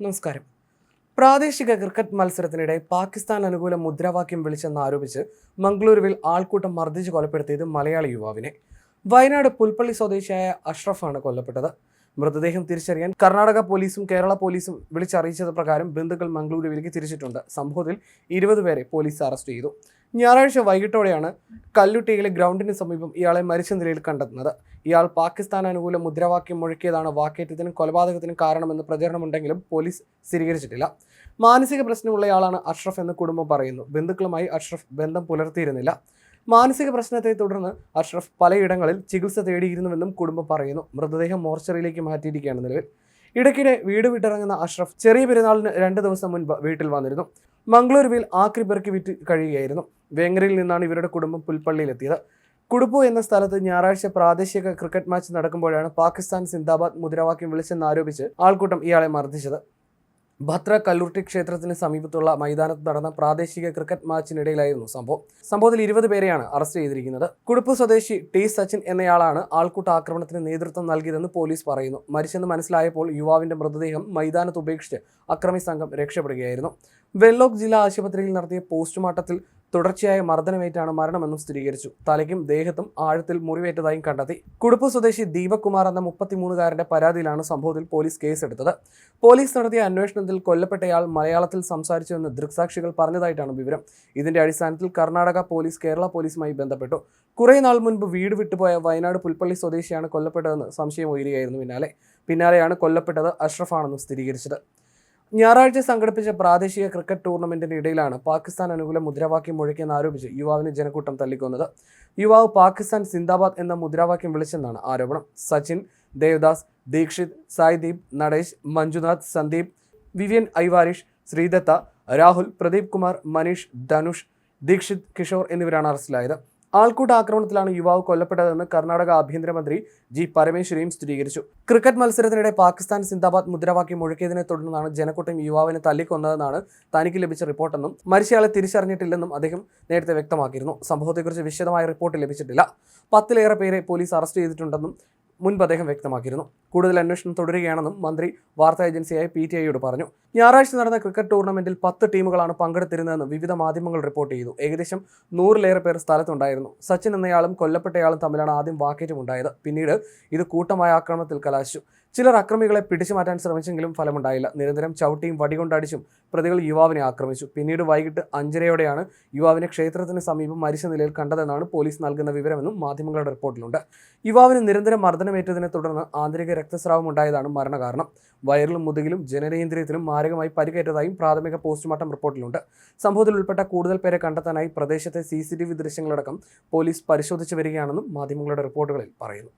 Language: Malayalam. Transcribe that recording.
നമസ്കാരം. പ്രാദേശിക ക്രിക്കറ്റ് മത്സരത്തിനിടെ പാകിസ്ഥാൻ അനുകൂല മുദ്രാവാക്യം വിളിച്ചെന്നാരോപിച്ച് മംഗളൂരുവിൽ ആൾക്കൂട്ടം മർദ്ദിച്ച് കൊലപ്പെടുത്തിയത് മലയാളി യുവാവിനെ. വയനാട് പുൽപ്പള്ളി സ്വദേശിയായ അഷ്റഫാണ് കൊല്ലപ്പെട്ടത്. മൃതദേഹം തിരിച്ചറിയാൻ കർണാടക പോലീസും കേരള പോലീസും വിളിച്ചറിയിച്ചത് പ്രകാരം ബന്ധുക്കൾ മംഗളൂരുവിലേക്ക് തിരിച്ചിട്ടുണ്ട്. സംഭവത്തിൽ ഇരുപത് പേരെ പോലീസ് അറസ്റ്റ് ചെയ്തു. ഞായറാഴ്ച വൈകിട്ടോടെയാണ് കല്ലുട്ടിയിലെ ഗ്രൗണ്ടിന് സമീപം ഇയാളെ മരിച്ച നിലയിൽ കണ്ടെത്തുന്നത്. ഇയാൾ പാകിസ്ഥാൻ അനുകൂല മുദ്രാവാക്യം മുഴക്കിയതാണ് വാക്കേറ്റത്തിനും കൊലപാതകത്തിനും കാരണമെന്ന് പ്രചരണമുണ്ടെങ്കിലും പോലീസ് സ്ഥിരീകരിച്ചിട്ടില്ല. മാനസിക പ്രശ്നമുള്ളയാളാണ് അഷ്റഫ് എന്ന് കുടുംബം പറയുന്നു. ബന്ധുക്കളുമായി അഷ്റഫ് ബന്ധം പുലർത്തിയിരുന്നില്ല. മാനസിക പ്രശ്നത്തെ തുടർന്ന് അഷ്റഫ് പലയിടങ്ങളിൽ ചികിത്സ തേടിയിരുന്നുവെന്നും കുടുംബം പറയുന്നു. മൃതദേഹം മോർച്ചറിയിലേക്ക് മാറ്റിയിരിക്കുകയാണ് നിലവിൽ. ഇടയ്ക്കിടെ വീട് വിട്ടിറങ്ങുന്ന അഷ്റഫ് ചെറിയ പെരുന്നാളിന് രണ്ട് ദിവസം മുൻപ് വീട്ടിൽ വന്നിരുന്നു. മംഗളൂരുവിൽ ആക്രി പെറുക്കി വിറ്റ് കഴിയുകയായിരുന്നു. വേങ്ങരയിൽ നിന്നാണ് ഇവരുടെ കുടുംബം പുൽപ്പള്ളിയിലെത്തിയത്. കുടുപ്പു എന്ന സ്ഥലത്ത് ഞായറാഴ്ച പ്രാദേശിക ക്രിക്കറ്റ് മാച്ച് നടക്കുമ്പോഴാണ് പാകിസ്ഥാൻ സിന്ദാബാദ് മുദ്രാവാക്യം വിളിച്ചെന്നാരോപിച്ച് ആൾക്കൂട്ടം ഇയാളെ മർദ്ദിച്ചത്. ഭദ്ര കല്ലൂർട്ടി ക്ഷേത്രത്തിന് സമീപത്തുള്ള മൈതാനത്ത് നടന്ന പ്രാദേശിക ക്രിക്കറ്റ് മാച്ചിനിടയിലായിരുന്നു സംഭവം. സംഭവത്തിൽ ഇരുപത് പേരെയാണ് അറസ്റ്റ് ചെയ്തിരിക്കുന്നത്. കുടുപ്പ് സ്വദേശി ടി സച്ചിൻ എന്നയാളാണ് ആൾക്കൂട്ട ആക്രമണത്തിന് നേതൃത്വം നൽകിയതെന്ന് പോലീസ് പറയുന്നു. മരിച്ചെന്ന് മനസ്സിലായപ്പോൾ യുവാവിന്റെ മൃതദേഹം മൈതാനത്ത് ഉപേക്ഷിച്ച് അക്രമി സംഘം രക്ഷപ്പെടുകയായിരുന്നു. വെല്ലോക് ജില്ലാ ആശുപത്രിയിൽ നടത്തിയ പോസ്റ്റ്മോർട്ടത്തിൽ തുടർച്ചയായ മർദ്ദനമേറ്റാണ് മരണമെന്നും സ്ഥിരീകരിച്ചു. തലയ്ക്കും ദേഹത്തും ആഴത്തിൽ മുറിവേറ്റതായും കണ്ടെത്തി. കുടുപ്പ് സ്വദേശി ദീപക് കുമാർ എന്ന മുപ്പത്തിമൂന്നുകാരന്റെ പരാതിയിലാണ് സംഭവത്തിൽ പോലീസ് കേസെടുത്തത്. പോലീസ് നടത്തിയ അന്വേഷണത്തിൽ കൊല്ലപ്പെട്ടയാൾ മലയാളത്തിൽ സംസാരിച്ചുവെന്ന് ദൃക്സാക്ഷികൾ പറഞ്ഞതായിട്ടാണ് വിവരം. ഇതിന്റെ അടിസ്ഥാനത്തിൽ കർണാടക പോലീസ് കേരള പോലീസുമായി ബന്ധപ്പെട്ടു. കുറേ നാൾ മുൻപ് വീട് വിട്ടുപോയ വയനാട് പുൽപ്പള്ളി സ്വദേശിയാണ് കൊല്ലപ്പെട്ടതെന്ന് സംശയം ഉയരുകയായിരുന്നു പിന്നാലെ. പിന്നാലെയാണ് കൊല്ലപ്പെട്ടത് അഷ്റഫാണെന്നും സ്ഥിരീകരിച്ചത്. ഞായറാഴ്ച സംഘടിപ്പിച്ച പ്രാദേശിക ക്രിക്കറ്റ് ടൂർണമെന്റിന്റെ ഇടയിലാണ് പാകിസ്ഥാൻ അനുകൂല മുദ്രാവാക്യം മുഴക്കിയെന്ന് ആരോപിച്ച് യുവാവിനെ ജനക്കൂട്ടം തല്ലിക്കൊന്നത് യുവാവ് പാകിസ്ഥാൻ സിന്ദാബാദ് എന്ന മുദ്രാവാക്യം വിളിച്ചെന്നാണ് ആരോപണം. സച്ചിൻ ദേവദാസ് ദീക്ഷിത് സായ്ദീപ് നടേശ് മഞ്ജുനാഥ് സന്ദീപ് വിവിയൻ ഐവാരിഷ് ശ്രീദത്ത രാഹുൽ പ്രദീപ് കുമാർ മനീഷ് ധനുഷ് ദീക്ഷിത് കിഷോർ എന്നിവരാണ് അറസ്റ്റിലായത്. ആൾക്കൂട്ട ആക്രമണത്തിലാണ് യുവാവ് കൊല്ലപ്പെട്ടതെന്ന് കർണാടക ആഭ്യന്തരമന്ത്രി ജി പരമേശ്വരയും സ്ഥിരീകരിച്ചു. ക്രിക്കറ്റ് മത്സരത്തിനിടെ പാകിസ്ഥാൻ സിന്ദാബാദ് മുദ്രാവാക്യം മുഴക്കിയതിനെ തുടർന്നാണ് ജനക്കൂട്ടം യുവാവിനെ തല്ലിക്കൊന്നതെന്നാണ് തനിക്ക് ലഭിച്ച റിപ്പോർട്ടെന്നും മരിച്ചയാളെ തിരിച്ചറിഞ്ഞിട്ടില്ലെന്നും അദ്ദേഹം നേരത്തെ വ്യക്തമാക്കിയിരുന്നു. സംഭവത്തെക്കുറിച്ച് വിശദമായ റിപ്പോർട്ട് ലഭിച്ചിട്ടില്ല. പത്തിലേറെ പേരെ പോലീസ് അറസ്റ്റ് ചെയ്തിട്ടുണ്ടെന്നും മുൻപ് അദ്ദേഹം വ്യക്തമാക്കിയിരുന്നു. കൂടുതൽ അന്വേഷണം തുടരുകയാണെന്നും മന്ത്രി വാർത്താ ഏജൻസിയായ പി ടി ഐയോട് പറഞ്ഞു. ഞായറാഴ്ച നടന്ന ക്രിക്കറ്റ് ടൂർണമെന്റിൽ പത്ത് ടീമുകളാണ് പങ്കെടുത്തിരുന്നതെന്ന് വിവിധ മാധ്യമങ്ങൾ റിപ്പോർട്ട് ചെയ്തു. ഏകദേശം നൂറിലേറെ പേർ സ്ഥലത്തുണ്ടായിരുന്നു. സച്ചിൻ എന്നയാളും കൊല്ലപ്പെട്ടയാളും തമ്മിലാണ് ആദ്യം വാക്കേറ്റമുണ്ടായത്. പിന്നീട് ഇത് കൂട്ടമായ ആക്രമണത്തിൽ കലാശിച്ചു. ചിലർ അക്രമികളെ പിടിച്ചു മാറ്റാൻ ശ്രമിച്ചെങ്കിലും ഫലമുണ്ടായില്ല. നിരന്തരം ചവിട്ടിയും വടികൊണ്ടടിച്ചും പ്രതികൾ യുവാവിനെ ആക്രമിച്ചു. പിന്നീട് വൈകിട്ട് അഞ്ചരയോടെയാണ് യുവാവിനെ ക്ഷേത്രത്തിന് സമീപം മരിച്ച നിലയിൽ കണ്ടതെന്നാണ് പോലീസ് നൽകുന്ന വിവരമെന്നും മാധ്യമങ്ങളുടെ റിപ്പോർട്ടിലുണ്ട്. യുവാവിന് നിരന്തരം മർദ്ദനമേറ്റതിനെ തുടർന്ന് ആന്തരിക രക്തസ്രാവം ഉണ്ടായതാണ് മരണകാരണം. വയറിലും മുതുകിലും ജനനേന്ദ്രിയത്തിലും മാരകമായി പരിക്കേറ്റതായും പ്രാഥമിക പോസ്റ്റ്മോർട്ടം റിപ്പോർട്ടിലുണ്ട്. സംഭവത്തിൽ ഉൾപ്പെട്ട കൂടുതൽ പേരെ കണ്ടെത്താനായി പ്രദേശത്തെ സി ദൃശ്യങ്ങളടക്കം പോലീസ് പരിശോധിച്ചു വരികയാണെന്നും മാധ്യമങ്ങളുടെ റിപ്പോർട്ടുകളിൽ പറയുന്നു.